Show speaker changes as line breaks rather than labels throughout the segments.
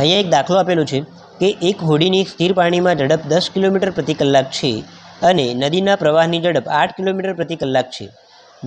અહીંયા એક દાખલો આપેલો છે કે એક હોડીની સ્થિર પાણીમાં ઝડપ દસ કિલોમીટર પ્રતિ કલાક છે અને નદીના પ્રવાહની ઝડપ આઠ કિલોમીટર પ્રતિ કલાક છે.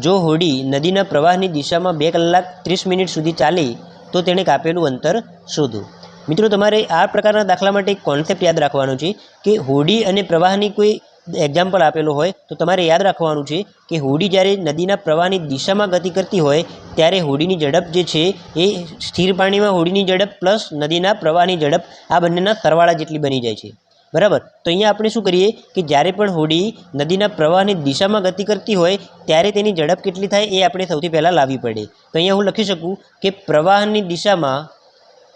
જો હોડી નદીના પ્રવાહની દિશામાં બે કલાક ત્રીસ મિનિટ સુધી ચાલે, તો તેણે કાપેલું અંતર શોધો. મિત્રો, તમારે આ પ્રકારના દાખલા માટે એક કોન્સેપ્ટ યાદ રાખવાનો છે કે હોડી અને પ્રવાહની કોઈ એક્ઝામ્પલ આપેલો હોય, તો તમારે યાદ રાખવાનું છે કે હોડી જ્યારે નદીના પ્રવાહની દિશામાં ગતિ કરતી હોય, ત્યારે હોડીની ઝડપ જે છે, એ સ્થિર પાણીમાં હોડીની ઝડપ પ્લસ નદીના પ્રવાહની ઝડપ, આ બંનેના સરવાળા જેટલી બની જાય છે. બરાબર? તો અહીંયા આપણે શું કરીએ કે જ્યારે પણ હોડી નદીના પ્રવાહની દિશામાં ગતિ કરતી હોય, ત્યારે તેની ઝડપ કેટલી થાય એ આપણે સૌથી પહેલાં લાવવી પડે. તો અહીંયા હું લખી શકું કે પ્રવાહની દિશામાં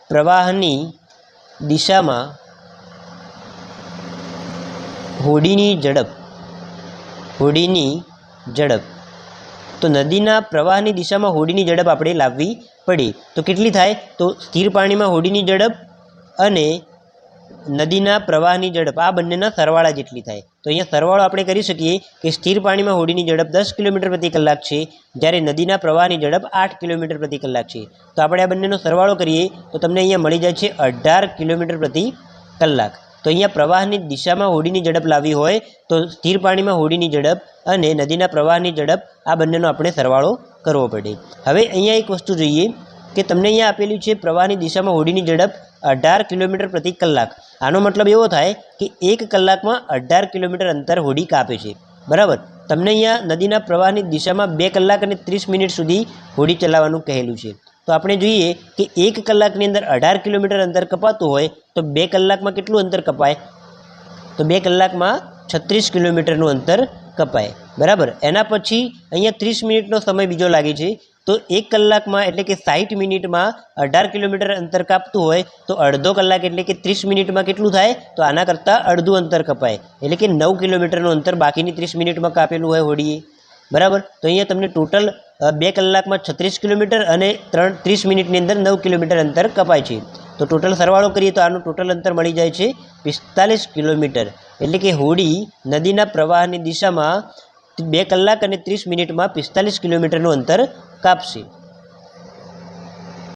પ્રવાહની દિશામાં હોડીની ઝડપ. હોડીની ઝડપ. તો નદીના પ્રવાહની દિશામાં હોડીની ઝડપ આપણે લાવવી પડે. તો કેટલી થાય? તો સ્થિર પાણીમાં હોડીની ઝડપ અને નદીના પ્રવાહની ઝડપ. આ બંનેના સરવાળા જેટલી થાય. તો અહીંયા સરવાળો આપણે કરી શકીએ કે સ્થિર પાણીમાં હોડીની ઝડપ દસ કિલોમીટર પ્રતિ કલાક છે, જ્યારે નદીના પ્રવાહની ઝડપ આઠ કિલોમીટર પ્રતિ કલાક છે. તો આપણે આ બંનેનો સરવાળો કરીએ, તો તમને અહીંયા મળી જાય છે અઢાર કિલોમીટર પ્રતિ કલાક. તો અહીંયા પ્રવાહની દિશામાં હોડીની ઝડપ લાવી હોય તો સ્થિર પાણીમાં હોડીની ઝડપ અને નદીના પ્રવાહની ઝડપ આ બંનેનો આપણે સરવાળો કરવો પડે. હવે અહીંયા એક વસ્તુ જોઈએ કે તમને અહીંયા આપેલું છે પ્રવાહની દિશામાં હોડીની ઝડપ અઢાર કિલોમીટર પ્રતિ કલાક. આનો મતલબ એવો થાય કે એક કલાકમાં અઢાર કિલોમીટર અંતર હોડી કાપે છે. બરાબર? તમને અહીંયા નદીના પ્રવાહની દિશામાં બે કલાક અને ત્રીસ મિનિટ સુધી હોડી ચલાવવાનું કહેલું છે. તો આપણે જોઈએ કે એક કલાકની અંદર અઢાર કિલોમીટર અંતર કપાતું હોય તો બે કલાકમાં કેટલું અંતર કપાય? તો બે કલાકમાં છત્રીસ કિલોમીટરનું અંતર કપાય. બરાબર? એના પછી અહીંયા ત્રીસ મિનિટનો સમય બીજો લાગે છે. તો એક કલાકમાં એટલે કે સાઠ મિનિટમાં અઢાર કિલોમીટર અંતર કાપતું હોય તો અડધો કલાક એટલે કે ત્રીસ મિનિટમાં કેટલું થાય? તો આના કરતાં અડધું અંતર કપાય. એટલે કે નવ કિલોમીટરનું અંતર બાકીની ત્રીસ મિનિટમાં કાપેલું હોય હોડીએ. બરાબર? તો અહીંયા તમને ટોટલ બે કલાકમાં છત્રીસ કિલોમીટર અને ત્રણ, ત્રીસ મિનિટની અંદર નવ કિલોમીટર અંતર કપાય છે. તો ટોટલ સરવાળો કરીએ તો આનું ટોટલ અંતર મળી જાય છે પિસ્તાલીસ કિલોમીટર. એટલે કે હોડી નદીના પ્રવાહની દિશામાં બે કલાક અને ત્રીસ મિનિટમાં પિસ્તાલીસ કિલોમીટરનું અંતર કાપશે.